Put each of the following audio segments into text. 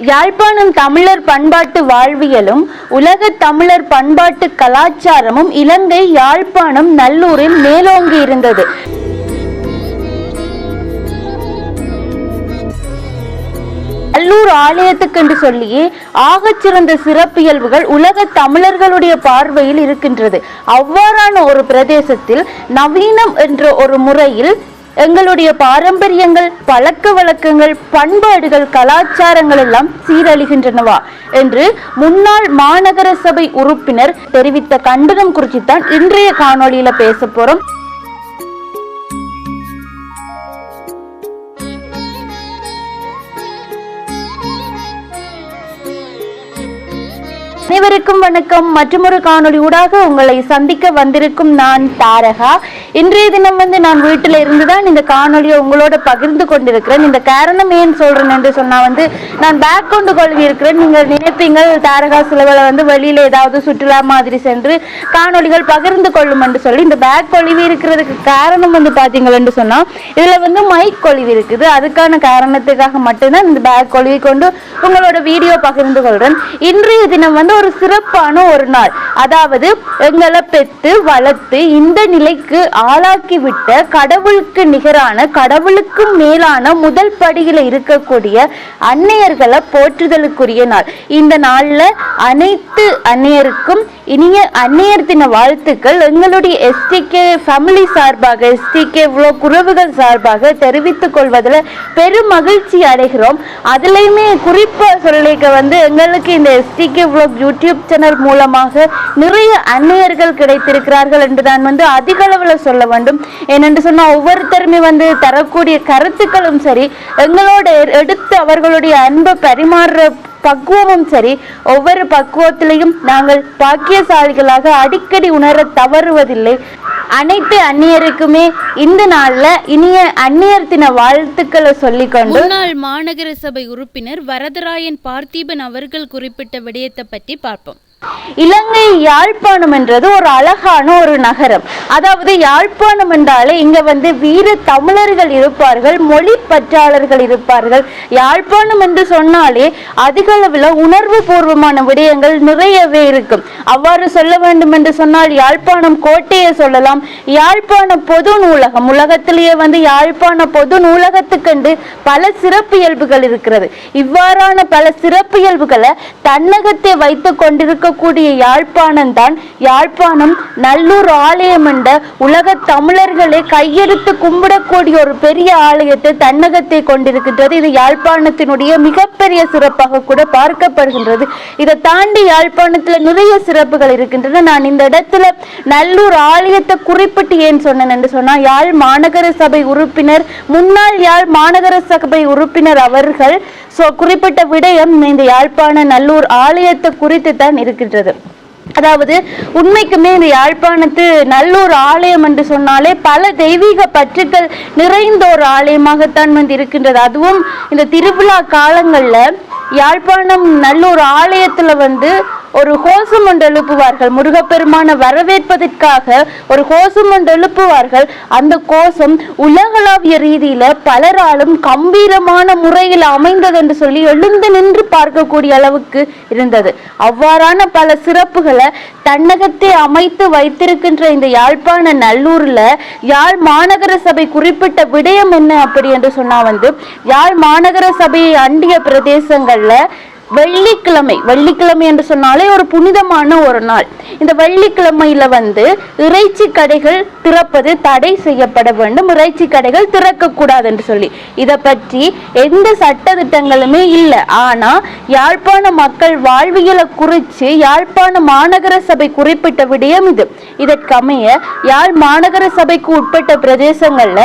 யாழ்ப்பாணம் தமிழர் பண்பாட்டு வாழ்வியலும் உலக தமிழர் பண்பாட்டு கலாச்சாரமும் இலங்கை யாழ்ப்பாணம் நல்லூரில் மேலோங்கி இருந்தது. நல்லூர் ஆலயத்துக்கென்று சொல்லியே ஆகச்சிறந்த சிறப்பியல்புகள் உலக தமிழர்களுடைய பார்வையில் இருக்கின்றது. அவ்வாறான ஒரு பிரதேசத்தில் நவீனம் என்ற ஒரு முறையில் எங்களுடைய பாரம்பரியங்கள் பழக்க வழக்கங்கள் பண்பாடுகள் கலாச்சாரங்கள் எல்லாம் சீரழிகின்றனவா என்று முன்னாள் மாநகர சபை உறுப்பினர் தெரிவித்த கண்டனம் குறித்து தான் இன்றைய காணொளியில பேச போறோம். அனைவருக்கும் வணக்கம். மற்றொரு காணொளி ஊடாக உங்களை சந்திக்க வந்திருக்கும் நான் தாரகா. இன்றைய தினம் வந்து நான் வீட்டில் இருந்து தான் இந்த காணொலியை உங்களோட பகிர்ந்து கொண்டிருக்கிறேன். இந்த காரணம் ஏன் சொல்றேன் என்று சொன்னா வந்து நான் பேக் கொண்டு கொள்வி இருக்கிறேன். நீங்கள் நினைப்பீங்க தாரகா சிலவளை வந்து வெளியில ஏதாவது சுற்றுலா மாதிரி சென்று காணொளிகள் பகிர்ந்து கொள்ளும் என்று சொல்லி இந்த பேக் கொழுவி இருக்கிறதுக்கு காரணம் வந்து பாத்தீங்களென்று சொன்னா இதுல வந்து மைக் கொழிவு இருக்குது. அதுக்கான காரணத்துக்காக மட்டும்தான் இந்த பேக் கொழுவி கொண்டு உங்களோட வீடியோ பகிர்ந்து கொள்றேன். இன்றைய தினம் வந்து ஒரு சிறப்பான ஒரு நாள். அதாவது எங்களை பெத்து வளர்த்து இந்த நிலைக்கு ஆளாக்கிவிட்ட கடவுளுக்கு நிகரான கடவுளுக்கு மேலான முதல் படியில இருக்கக்கூடிய அன்னையர்களை போற்றுதலுக்குரிய நாள். இந்த நாள்ல அனைத்து அன்னையருக்கும் இனிய அன்னையர் தின வாழ்த்துக்கள். எங்களுடைய எஸ்டிகே ஃபேமிலி சார்பாக எஸ்டிகே இவ்வளோ குறவுகள் சார்பாக தெரிவித்துக் கொள்வதில் பெரும் மகிழ்ச்சி அடைகிறோம். அதுலேயுமே குறிப்பாக சொல்லிக்க வந்து எங்களுக்கு இந்த எஸ்டிகே vlog யூடியூப் சேனல் மூலமாக நிறைய அன்னையர்கள் கிடைத்திருக்கிறார்கள் என்று நான் வந்து அதிக அளவில் சொல்ல வேண்டும். ஏனென்று சொன்னால் ஒவ்வொருத்தருமே வந்து தரக்கூடிய கருத்துக்களும் சரி எங்களோட எடுத்து அவர்களுடைய அன்பை பரிமாறுற பக்குவமும் சரி ஒவ்வொரு பக்குவத்திலையும் நாங்கள் பாக்கியசாலிகளாக அடிக்கடி உணர தவறுவதில்லை. அனைத்து அந்நியருக்குமே இந்த நாள்ல இனிய அந்நியர் தின வாழ்த்துக்களை சொல்லிக்கொண்டு முன்னாள் மாநகர சபை உறுப்பினர் வரதராயன் பார்த்திபன் அவர்கள் குறிப்பிட்ட விடயத்தை பற்றி பார்ப்போம். இலங்கை யாழ்ப்பாணம் என்றது ஒரு அழகான ஒரு நகரம். அதாவது யாழ்ப்பாணம் என்றாலே இங்க வந்து வீர தமிழர்கள் இருப்பார்கள் மொழி பற்றாளர்கள் இருப்பார்கள். யாழ்ப்பாணம் என்று சொன்னாலே அதிக அளவில் உணர்வு பூர்வமான விடயங்கள் நிறையவே இருக்கும். அவ்வாறு சொல்ல வேண்டும் என்று சொன்னால் யாழ்ப்பாணம் கோட்டையை சொல்லலாம். யாழ்ப்பாண பொது நூலகம் உலகத்திலேயே வந்து யாழ்ப்பாண பொது நூலகத்துக்கென்று பல சிறப்பியல்புகள் இருக்கிறது. இவ்வாறான பல சிறப்பியல்புகளை தன்னகத்தை வைத்துக் இருக்கக்கூடிய யாழ்ப்பாணம் தான் யாழ்ப்பாணம் நல்லூர் ஆலயம் என்ற உலக தமிழர்களை கையெடுத்து கும்பிடக்கூடிய ஒரு பெரிய ஆலயத்தை தன்னகத்தை கொண்டிருக்கின்றது. இது யாழ்ப்பாணத்தினுடைய மிகப்பெரிய சிறப்பாக கூட பார்க்கப்படுகின்றது. இதை தாண்டி யாழ்ப்பாணத்துல நிறைய சிறப்புகள் இருக்கின்றன. நான் இந்த இடத்துல நல்லூர் ஆலயத்தை குறிப்பிட்டு ஏன் சொன்னேன் என்று சொன்னால் யாழ் மாநகர சபை உறுப்பினர் முன்னாள் யாழ் மாநகர சபை உறுப்பினர் அவர்கள் குறிப்பிட்ட விடயம் இந்த யாழ்ப்பாண நல்லூர் ஆலயத்தை குறித்து தான் இருக்கு இருக்கின்றது. அதாவது உண்மைக்குமே இந்த யாழ்ப்பாணத்து நல்லூர் ஆலயம் என்று சொன்னாலே பல தெய்வீக பற்றுக்கள் நிறைந்த ஒரு ஆலயமாகத்தான் வந்து இருக்கின்றது. அதுவும் இந்த திருவிழா காலங்களில் யாழ்ப்பாணம் நல்லூர் ஆலயத்தில் வந்து ஒரு கோஷம் ஒன்று எழுப்புவார்கள். முருகப்பெருமான வரவேற்பதற்காக ஒரு கோஷம் ஒன்று எழுப்புவார்கள். அந்த கோஷம் உலகளாவிய ரீதியில பலராலும் கம்பீரமான முறையில் அமைந்தது என்று சொல்லி எழுந்து நின்று பார்க்கக்கூடிய அளவுக்கு இருந்தது. அவ்வாறான பல சிறப்புகளை தன்னகத்தை அமைத்து வைத்திருக்கின்ற இந்த யாழ்ப்பாண நல்லூர்ல யாழ் மாநகர சபை குறிப்பிட்ட விடயம் என்ன அப்படி என்று சொன்னா வந்து யாழ் மாநகர சபையை அண்டிய பிரதேசங்கள்ல வெள்ளிக்கிழமை. வெள்ளிக்கிழமை என்று சொன்னாலே ஒரு புனிதமான ஒரு நாள். இந்த வெள்ளிக்கிழமையில வந்து இறைச்சி கடைகள் திறப்பது தடை செய்யப்பட வேண்டும். இறைச்சி கடைகள் திறக்கக்கூடாது என்று சொல்லி. இதை பற்றி எந்த சட்ட திட்டங்களுமே இல்லை. ஆனா யாழ்ப்பாண மக்கள் வாழ்வியலை குறித்து யாழ்ப்பாண மாநகர சபை குறிப்பிட்ட விடயம் இது. இதற்கமைய யாழ் மாநகர சபைக்கு உட்பட்ட பிரதேசங்கள்ல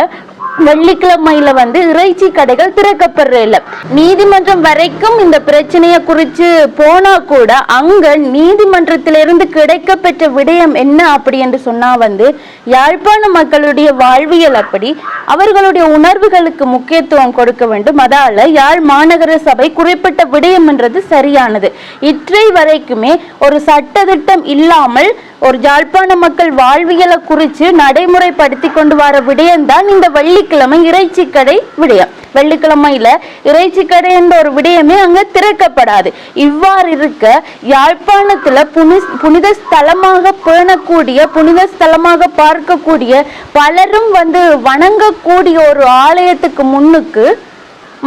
வெள்ளிக்கிழமையில வந்து இறைச்சி கடைகள் திறக்கப்படுற இல்ல நீதிமன்றம் வரைக்கும் இந்த பிரச்சனையை குறித்து போனா கூட அங்க நீதிமன்றத்திலிருந்து கிடைக்கப்பெற்ற விடயம் என்ன அப்படி என்று சொன்னா வந்து யாழ்ப்பாண மக்களுடைய வாழ்வியல் அப்படி அவர்களுடைய உணர்வுகளுக்கு முக்கியத்துவம் கொடுக்க வேண்டும். அதால யாழ் மாநகர சபை குறிப்பிட்ட விடயம் என்றது சரியானது. இற்றை வரைக்குமே ஒரு சட்டத்திட்டம் இல்லாமல் ஒரு ஜாழ்ப்பாண மக்கள் வாழ்வியலை குறித்து நடைமுறைப்படுத்தி கொண்டு வர விடயம்தான் இந்த வெள்ளிக்கிழமை இறைச்சி கடை விடயம். வெள்ளிக்கிழமையில இறைச்சி கடை என்ற ஒரு விடயமே அங்க திறக்கப்படாது. இவ்வாறு இருக்க யாழ்ப்பாணத்துல புனி புனித ஸ்தலமாக பேணக்கூடிய புனித ஸ்தலமாக பார்க்கக்கூடிய பலரும் வந்து வணங்கக்கூடிய ஒரு ஆலயத்துக்கு முன்னுக்கு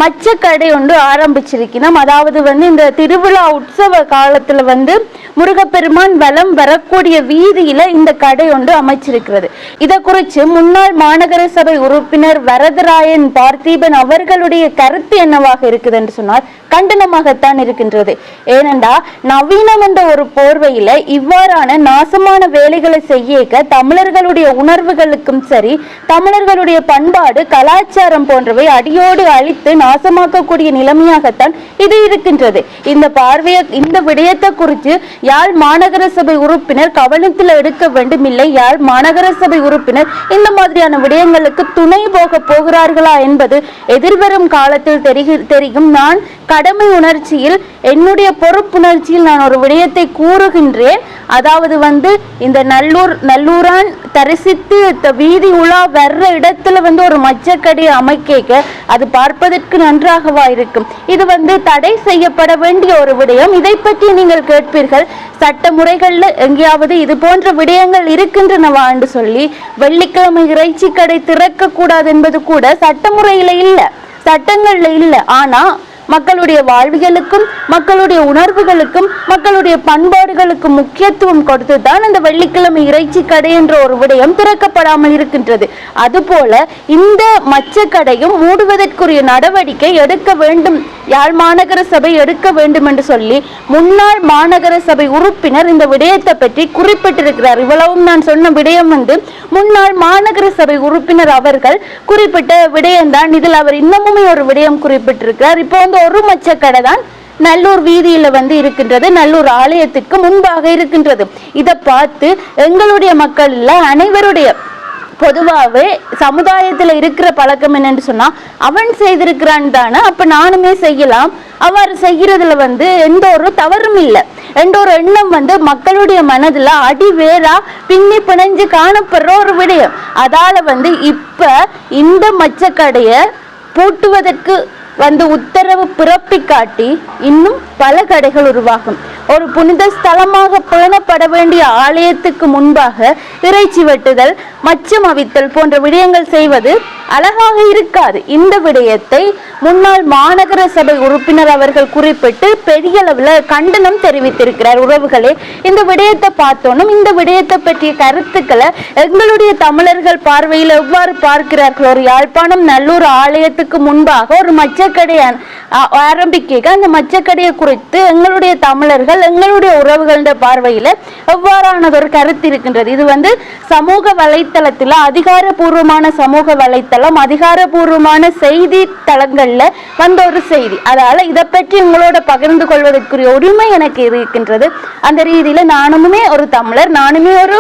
மச்சக்கடை ஒன்று ஆரம்பிச்சிருக்கணும் அதாவது வந்து இந்த திருவிழா உற்சவ காலத்துல வந்து முருகப்பெருமான் வலம் வரக்கூடிய வீதியில இந்த கடை ஒன்று அமைச்சிருக்கிறது. இதை குறித்து முன்னாள் மாநகர சபை உறுப்பினர் வரதராயன் பார்த்தீபன் அவர்களுடைய கருத்து என்னவாக இருக்குது என்று சொன்னால் கண்டனமாகத்தான் இருக்கின்றது. ஏனென்றா நவீனம் என்ற ஒரு போர்வையில இவ்வாறான நாசமான வேலைகளை செய்யக்க தமிழர்களுடைய உணர்வுகளுக்கும் சரி தமிழர்களுடைய பண்பாடு கலாச்சாரம் போன்றவை அடியோடு அழித்து நாசமாக்கக்கூடிய நிலைமையாகத்தான் இது இருக்கின்றது. இந்த பார்வையை இந்த விடயத்தை குறித்து யாழ் மாநகர சபை உறுப்பினர் கவனத்தில் எடுக்க வேண்டும் இல்லை யாழ் மாநகர சபை உறுப்பினர் இந்த மாதிரியான விடயங்களுக்கு துணை போக போகிறார்களா என்பது எதிர்வரும் காலத்தில் தெரியும். நான் கடமை உணர்ச்சியில் என்னுடைய பொறுப்புணர்ச்சியில் நான் ஒரு விடயத்தை கூறுகின்றேன். அதாவது வந்து இந்த நல்லூர் நல்லூரான் தரிசித்து வீதி உலா வர்ற இடத்துல வந்து ஒரு மச்சக்கடி அமைக்க அது பார்ப்பதற்கு நன்றாகவா இருக்கும். இது வந்து தடை செய்யப்பட வேண்டிய ஒரு விடயம். இதை பற்றி நீங்கள் கேட்பீர்கள். சட்ட முறைகள்ல எங்கேயாவது இது போன்ற விடயங்கள் இருக்கின்றனவா என்று சொல்லி வெள்ளிக்கிழமை இறைச்சி கடை திறக்க கூடாது என்பது கூட சட்டமுறையில இல்ல. சட்டங்கள்ல இல்ல. ஆனா மக்களுடைய வாழ்வியலுக்கும் மக்களுடைய உணர்வுகளுக்கும் மக்களுடைய பண்பாடுகளுக்கும் முக்கியத்துவம் கொடுத்து தான் இந்த வெள்ளிக்கிழமை இறைச்சி கடை என்ற ஒரு விடயம் திறக்கப்படாமல் இருக்கின்றது. அதுபோல இந்த மச்சக்கடையும் மூடுவதற்குரிய நடவடிக்கை எடுக்க வேண்டும். யாழ் மாநகர சபை எடுக்க வேண்டும் என்று சொல்லி முன்னாள் மாநகர சபை உறுப்பினர் இந்த விடயத்தை பற்றி குறிப்பிட்டிருக்கிறார். இவ்வளவும் நான் சொன்ன விடயம் வந்து முன்னாள் மாநகர சபை உறுப்பினர் அவர்கள் குறிப்பிட்ட விடயம்தான். இதில் அவர் இன்னமுமே ஒரு விடயம் குறிப்பிட்டிருக்கிறார். இப்போ வந்து ஒரு மச்சக்கடை தான் நல்லூர் வீதியில வந்து இருக்கின்றது நல்லூர் ஆலயத்துக்கு முன்பாக இருக்கின்றது. இதை பார்த்து எங்களுடைய மக்கள் இல்ல அனைவருடைய பொதுவாகவே சமுதாயத்துல இருக்கிற பழக்கம் என்னன்னு சொன்னா அவன் செய்திருக்கிறான் தானே அப்ப நானுமே செய்யலாம். அவர் செய்யறதுல வந்து எந்த ஒரு தவறும் இல்லை. என்ற ஒரு எண்ணம் வந்து மக்களுடைய மனதுல அடிவேரா பின்னி பிணைஞ்சு காணப்படுற ஒரு விடயம். அதால வந்து இப்ப இந்த மச்சக்கடைய பூட்டுவதற்கு வந்து உத்தரவு பிறப்பிக்காட்டி இன்னும் பல கடைகள் உருவாகும். ஒரு புனித ஸ்தலமாக பேணப்பட வேண்டிய ஆலயத்துக்கு முன்பாக இறைச்சி வெட்டுதல் மச்சம் அவித்தல் போன்ற விடயங்கள் செய்வது அழகாக இருக்காது. இந்த விடயத்தை முன்னாள் மாநகர சபை உறுப்பினர் அவர்கள் குறிப்பிட்டு பெரிய அளவில் கண்டனம் தெரிவித்திருக்கிறார். உறவுகளே இந்த விடயத்தை பார்த்தோன்னும் இந்த விடயத்தை பற்றிய கருத்துக்களை எங்களுடைய தமிழர்கள் பார்வையில் எவ்வாறு பார்க்கிறார்கள் ஒரு யாழ்ப்பாணம் நல்லூர் ஆலயத்துக்கு முன்பாக ஒரு மச்சக்கடை ஆரம்பிக்க அந்த மச்சக்கடையை குறித்து எங்களுடைய தமிழர்கள் எங்களுடைய உறவுகளின் பார்வையில எவ்வாறானதொரு ஒரு கருத்து இருக்கின்றது? இது வந்து சமூக வலைத்தளத்தில் அதிகாரபூர்வமான சமூக வலைத்தளம் அதிகாரபூர்வமான செய்தி தளங்கள்ல வந்த ஒரு செய்தி. அதால இதை பற்றி உங்களோட பகிர்ந்து கொள்வதற்குரிய உரிமை எனக்கு இருக்கின்றது. அந்த ரீதியில நானுமே ஒரு தமிழர் நானுமே ஒரு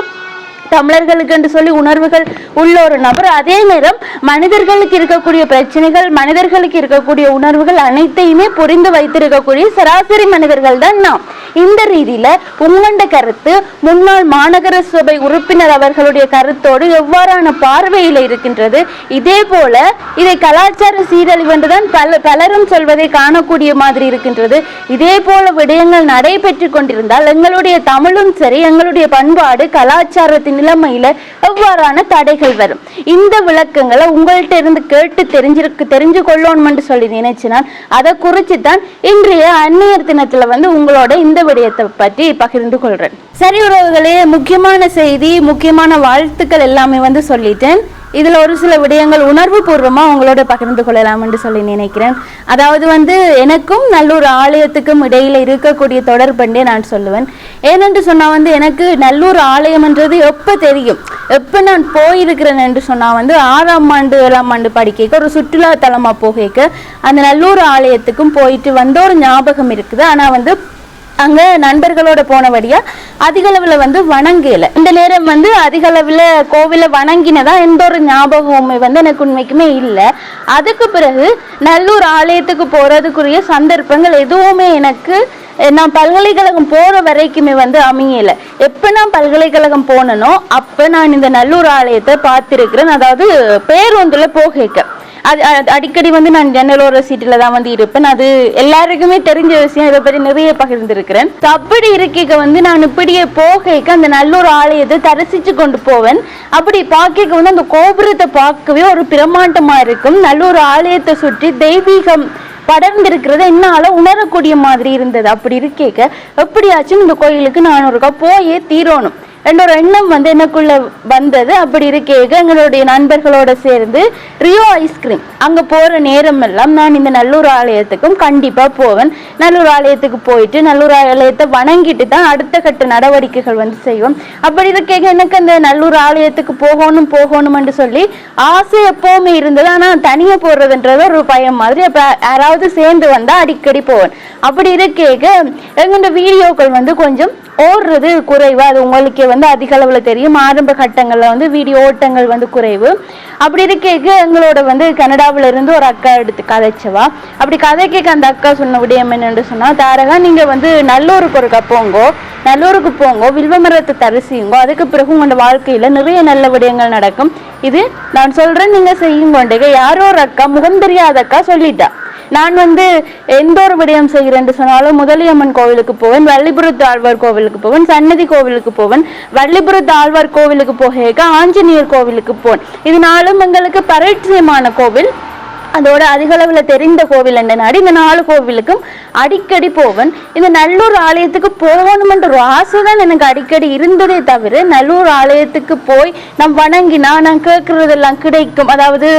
தமிழர்களுக்கு என்று சொல்லி உணர்வுகள் உள்ள ஒரு நபர். அதே நேரம் மனிதர்களுக்கு இருக்கக்கூடிய பிரச்சனைகள் மனிதர்களுக்கு இருக்கக்கூடிய உணர்வுகள் அனைத்தையுமே புரிந்து வைத்திருக்கக்கூடிய சராசரி மனிதர்கள் தான் நாம். இந்த ரீதியில உங்கண்ட கருத்து முன்னாள் மாநகர சபை உறுப்பினர் அவர்களுடைய கருத்தோடு எவ்வாறான பார்வையில இருக்கின்றது? இதே போல இதை கலாச்சார சீரழிவு என்றுதான் பல பலரும் சொல்வதை காணக்கூடிய மாதிரி இருக்கின்றது. இதே போல விடயங்கள் நடைபெற்று கொண்டிருந்தால் எங்களுடைய தமிழும் சரி எங்களுடைய பண்பாடு கலாச்சாரத்தின் நிலைமையில எவ்வாறான தடைகள் வரும்? இந்த விளக்கங்களை உங்கள்கிட்ட இருந்து கேட்டு தெரிஞ்சிருக்கு தெரிஞ்சு கொள்ளணும்னு சொல்லி நினைச்சினான் அதை குறித்து தான் இன்றைய அந்நியர் தினத்துல வந்து உங்களோட இந்த விடயத்தை பற்றி பகிர்ந்து கொள்றேன். சரி உறவுகளே முக்கியமான செய்தி முக்கியமான வாழ்த்துக்கள் எல்லாமே வந்து சொல்லிட்டேன். இதில் ஒரு சில விடயங்கள் உணர்வு பூர்வமாக உங்களோட பகிர்ந்து கொள்ளலாம் என்று சொல்லி நினைக்கிறேன். அதாவது வந்து எனக்கும் நல்லூர் ஆலயத்துக்கும் இடையில் இருக்கக்கூடிய தொடர்பண்டே நான் சொல்லுவேன். ஏனென்று சொன்னால் வந்து எனக்கு நல்லூர் ஆலயம்ன்றது எப்போ தெரியும்? எப்போ நான் போயிருக்கிறேன் என்று சொன்னால் வந்து ஆறாம் ஆண்டு ஏழாம் ஆண்டு படிக்கைக்கு ஒரு சுற்றுலா தலமா அந்த நல்லூர் ஆலயத்துக்கும் போயிட்டு வந்த ஒரு ஞாபகம் இருக்குது. ஆனால் வந்து அங்கே நண்பர்களோட போனபடியா அதிக அளவுல வந்து வணங்கல. இந்த நேரம் வந்து அதிக கோவிலை கோவில வணங்கினதா எந்த ஒரு ஞாபகமுமே வந்து எனக்கு உண்மைக்குமே இல்லை. அதுக்கு பிறகு நல்லூர் ஆலயத்துக்கு போறதுக்குரிய சந்தர்ப்பங்கள் எதுவுமே எனக்கு நான் பல்கலைக்கழகம் போற வரைக்குமே வந்து அமையல. எப்ப நான் பல்கலைக்கழகம் போனனோ அப்ப நான் இந்த நல்லூர் ஆலயத்தை பார்த்திருக்கிறேன். அதாவது பேருந்துல போகைக்க. அது அது அடிக்கடி வந்து நான் ஜன்னலோர சீட்டில் தான் வந்து இருப்பேன். அது எல்லாருக்குமே தெரிஞ்ச விஷயம். இதை பற்றி நிறைய பகிர்ந்திருக்கிறேன். அப்படி இருக்கைக்கு வந்து நான் இப்படியே போகைக்கு அந்த நல்லூர் ஆலயத்தை தரிசித்து கொண்டு போவேன். அப்படி பார்க்க வந்து அந்த கோபுரத்தை பார்க்கவே ஒரு பிரமாண்டமாக இருக்கும். நல்லூர் ஆலயத்தை சுற்றி தெய்வீகம் படர்ந்திருக்கிறத. என்னால் உணரக்கூடிய மாதிரி இருந்தது. அப்படி இருக்கேக்க எப்படியாச்சும் இந்த கோயிலுக்கு நான் ஒருக்கா போயே தீரணும். என்ற ஒரு எண்ணம் வந்து எனக்குள்ள வந்தது. அப்படி இருக்கேக எங்களுடைய நண்பர்களோட சேர்ந்து ரியோ ஐஸ்கிரீம் அங்க போற நேரம் எல்லாம் நான் இந்த நல்லூர் ஆலயத்துக்கும் கண்டிப்பா போவேன். நல்லூர் ஆலயத்துக்கு போயிட்டு நல்லூர் ஆலயத்தை வணங்கிட்டு தான் அடுத்த கட்ட நடவடிக்கைகள் வந்து செய்வோம். அப்படி இருக்கேக எனக்கு அந்த நல்லூர் ஆலயத்துக்கு போகணும் போகணும்னு சொல்லி ஆசை எப்பவுமே இருந்தது. ஆனா தனியா போடுறதுன்றது ஒரு பயம் மாதிரி. அப்ப யாராவது சேர்ந்து வந்தா அடிக்கடி போவேன். அப்படி இருக்கேக எங்களோட வீடியோக்கள் வந்து கொஞ்சம் ஓடுறது குறைவு. அது உங்களுக்கே வந்து அதிக அளவில் தெரியும். ஆரம்ப கட்டங்களில் வந்து வீடியோ ஓட்டங்கள் வந்து குறைவு. அப்படி இருக்க எங்களோட வந்து கனடாவில் இருந்து ஒரு அக்கா எடுத்து கதைச்சவா. அப்படி கதை கேட்க அந்த அக்கா சொன்ன விடயம் என்னென்று சொன்னால் தாரகா நீங்கள் வந்து நல்லூருக்கு ஒரு போங்கோ. நல்லூருக்கு போங்கோ. வில்வமரத்தை தரிசியுங்கோ அதுக்கு பிறகு உங்களோட வாழ்க்கையில் நிறைய நல்ல விடயங்கள் நடக்கும். இது நான் சொல்கிறேன் நீங்கள் செய்யும் செய்யுங்கோண்டே யாரோ ஒரு அக்கா முகம் தெரியாத அக்கா சொல்லிட்டா. நான் வந்து எந்த ஒரு விடயம் செய்கிறேன் சொன்னாலும் முதலியம்மன் கோவிலுக்கு போவேன் வள்ளிபுரத்து ஆழ்வார் கோவிலுக்கு போவேன் சன்னதி கோவிலுக்கு போவேன் வள்ளிபுரத்து ஆழ்வார் கோவிலுக்கு போக ஆஞ்சநேயர் கோவிலுக்கு போவேன். இதனாலும் எங்களுக்கு பரிச்சயமான கோவில். அதோட அதிகளவில் தெரிந்த கோவில் என்ற நாடு இந்த நாலு கோவிலுக்கும் அடிக்கடி போவேன். இந்த நல்லூர் ஆலயத்துக்கு போகணுமென்ற ஒரு ஆசை தான் எனக்கு அடிக்கடி இருந்ததே தவிர நல்லூர் ஆலயத்துக்கு போய் நம் வணங்கினா நான் கேட்கறதெல்லாம் கிடைக்கும். அதாவது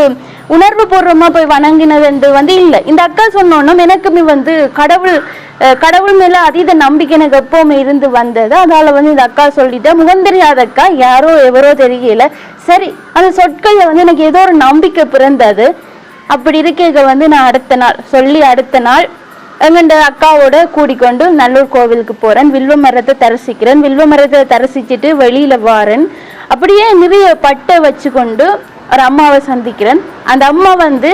உணர்வு பூர்வமாக போய் வணங்கினது வந்து இல்லை. இந்த அக்கா சொன்னோன்னும் எனக்குமே வந்து கடவுள் கடவுள் மேல அதீத நம்பிக்கை எனக்கு எப்பவுமே இருந்து வந்தது. அதால வந்து இந்த அக்கா சொல்லிட்டா முகம் தெரியாத அக்கா யாரோ எவரோ தெரியல. சரி அந்த சொற்களில் வந்து எனக்கு ஏதோ ஒரு நம்பிக்கை பிறந்தது. அப்படி இருக்க வந்து நான் அடுத்த நாள் சொல்லி அடுத்த நாள் எங்கண்ட அக்காவோட கூடிக்கொண்டு நல்லூர் கோவிலுக்கு போறேன். வில்வ மரத்தை தரிசிக்கிறேன். வில்வ மரத்தை தரிசிச்சுட்டு வெளியில வாரேன். அப்படியே நிறைய பட்டை வச்சுக்கொண்டு ஒரு அம்மாவை சந்திக்கிறேன். அந்த அம்மா வந்து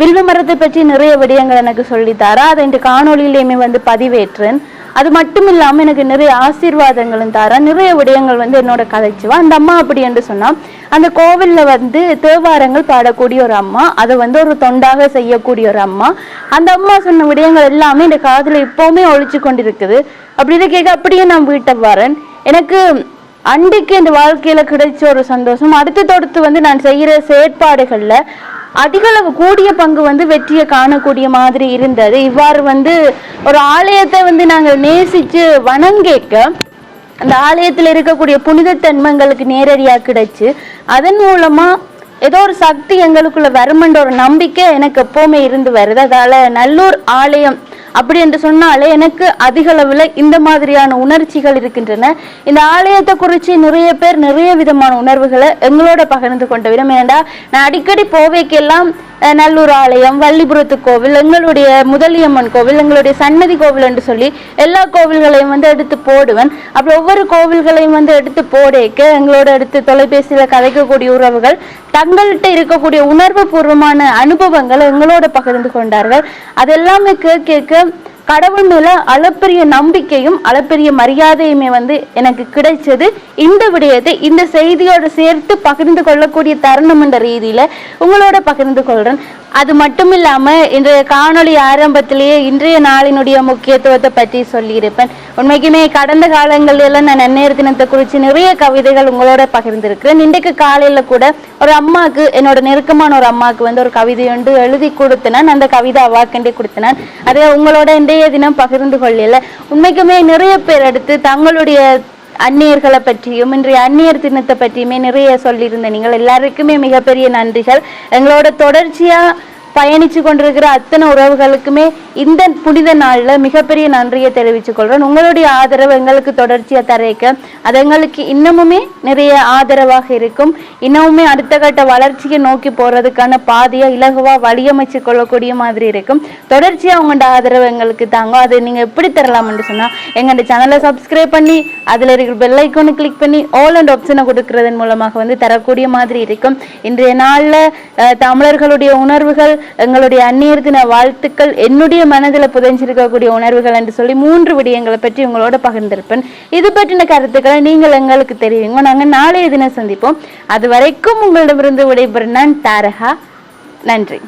வில்வ மரத்தை பற்றி நிறைய விடயங்கள் எனக்கு சொல்லித்தாரா அதை இந்த காணொளியிலையுமே வந்து பதிவேற்றேன். அது மட்டும் இல்லாமல் எனக்கு நிறைய ஆசீர்வாதங்களும் தர. நிறைய விடயங்கள் வந்து என்னோட கதைச்சுவா. அந்த அம்மா அப்படி என்று சொன்னால் அந்த கோவிலில் வந்து தேவாரங்கள் பாடக்கூடிய ஒரு அம்மா அதை வந்து ஒரு தொண்டாக செய்யக்கூடிய ஒரு அம்மா. அந்த அம்மா சொன்ன விடயங்கள் எல்லாமே இந்த காதில் இப்பவுமே ஒழிச்சு கொண்டிருக்குது. அப்படி கேட்க அப்படியே நான் வீட்டை வரேன். எனக்கு அன்றைக்கு இந்த வாழ்க்கையில் கிடைச்ச ஒரு சந்தோஷம் அடுத்து தொடுத்து வந்து நான் செய்கிற செயற்பாடுகளில் அதிகளவு கூடிய பங்கு வந்து வெற்றியை காணக்கூடிய மாதிரி இருந்தது. இவ்வாறு வந்து ஒரு ஆலயத்தை வந்து நாங்கள் நேசித்து வணங்கேக்க அந்த ஆலயத்தில் இருக்கக்கூடிய புனிதத்தன்மங்களுக்கு நேரடியாக கிடைச்சு அதன் மூலமாக ஏதோ ஒரு சக்தி எங்களுக்குள்ள வருமென்ற ஒரு நம்பிக்கை எனக்கு எப்போவுமே இருந்து வருது. அதால் நல்லூர் ஆலயம் அப்படி என்று சொன்னாலே எனக்கு அதிக இந்த மாதிரியான உணர்ச்சிகள் இருக்கின்றன. இந்த ஆலயத்தை குறித்து நிறைய பேர் நிறைய விதமான உணர்வுகளை எங்களோட பகிர்ந்து கொண்ட விதம் ஏண்டா நான் அடிக்கடி போவேக்கெல்லாம் நல்லூர் ஆலயம் வள்ளிபுரத்து கோவில் எங்களுடைய முதலியம்மன் கோவில் எங்களுடைய சன்னதி கோவில் என்று சொல்லி எல்லா கோவில்களையும் வந்து எடுத்து போடுவேன். அப்புறம் ஒவ்வொரு கோவில்களையும் வந்து எடுத்து போடேக்க எங்களோட எடுத்து தொலைபேசியில் கதைக்கக்கூடிய உறவுகள் தங்கள்கிட்ட இருக்கக்கூடிய உணர்வு பூர்வமான அனுபவங்களை எங்களோட பகிர்ந்து கொண்டார்கள். அதெல்லாமே கேட்க கடவுள் மேல அளப்பரிய நம்பிக்கையும் அளப்பரிய மரியாதையுமே வந்து எனக்கு கிடைச்சது. இந்த விடயத்தை இந்த செய்தியோட சேர்த்து பகிர்ந்து கொள்ளக்கூடிய தருணம் என்ற ரீதியில உங்களோட பகிர்ந்து கொள்றேன். அது மட்டும் இல்லாம இன்றைய காணொளி ஆரம்பத்திலேயே இன்றைய நாளினுடைய முக்கியத்துவத்தை பற்றி சொல்லியிருப்பேன். உண்மைக்குமே கடந்த காலங்களில் நான் நன்னேர் தினத்தை குறித்து நிறைய கவிதைகள் உங்களோட பகிர்ந்திருக்கிறேன். இன்றைக்கு காலையில கூட ஒரு அம்மாவுக்கு என்னோட நெருக்கமான ஒரு அம்மாவுக்கு வந்து ஒரு கவிதை ஒன்று எழுதி கொடுத்தேன் அந்த கவிதை அவாக்கண்டே கொடுத்தேன் அதை உங்களோட இன்றைய தினம் பகிர்ந்து கொள்ளல உண்மைக்குமே நிறைய பேர் எடுத்து தங்களுடைய அந்நியர்களை பற்றியும் இன்றைய அந்நியர் தினத்தை பற்றியுமே நிறைய சொல்லியிருந்த நீங்கள் எல்லாருக்குமே மிகப்பெரிய நன்றிகள். எங்களோட தொடர்ச்சியா பயணிச்சு கொண்டிருக்கிற அத்தனை உறவுகளுக்குமே இந்த புனித நாளில் மிகப்பெரிய நன்றியை தெரிவித்துக் கொள்றேன் உங்களுடைய ஆதரவு எங்களுக்கு தொடர்ச்சியாக தரைக்க. அது எங்களுக்கு இன்னமுமே நிறைய ஆதரவாக இருக்கும். இன்னமுமே அடுத்த கட்ட வளர்ச்சியை நோக்கி போகிறதுக்கான பாதையை இலகுவா வழியமைச்சு கொள்ளக்கூடிய மாதிரி இருக்கும். தொடர்ச்சியாக உங்களோட ஆதரவு எங்களுக்கு தாங்க. அது நீங்கள் எப்படி தரலாம்னு சொன்னால் எங்களோட சேனலை சப்ஸ்கிரைப் பண்ணி அதில் இருக்கிற பெல் ஐக்கோனை கிளிக் பண்ணி ஆல் அண்ட் ஆப்ஷனை கொடுக்கறதன் மூலமாக வந்து தரக்கூடிய மாதிரி இருக்கும். இன்றைய நாளில் தமிழர்களுடைய உணர்வுகள் எங்களுடைய அந்நியர் தின வாழ்த்துக்கள். என்னுடைய மனதில் புதைஞ்சிருக்கக்கூடிய உணர்வுகள் என்று சொல்லி மூன்று விடயங்களை பற்றி உங்களோட பகிர்ந்திருப்பேன். இது பற்றின கருத்துக்களை நீங்கள் எங்களுக்கு தெரிவிங்க. நாங்கள் நாளைய தினம் சந்திப்போம். அது வரைக்கும் உங்களிடமிருந்து விடைபெறும் நான் தாரகா. நன்றி.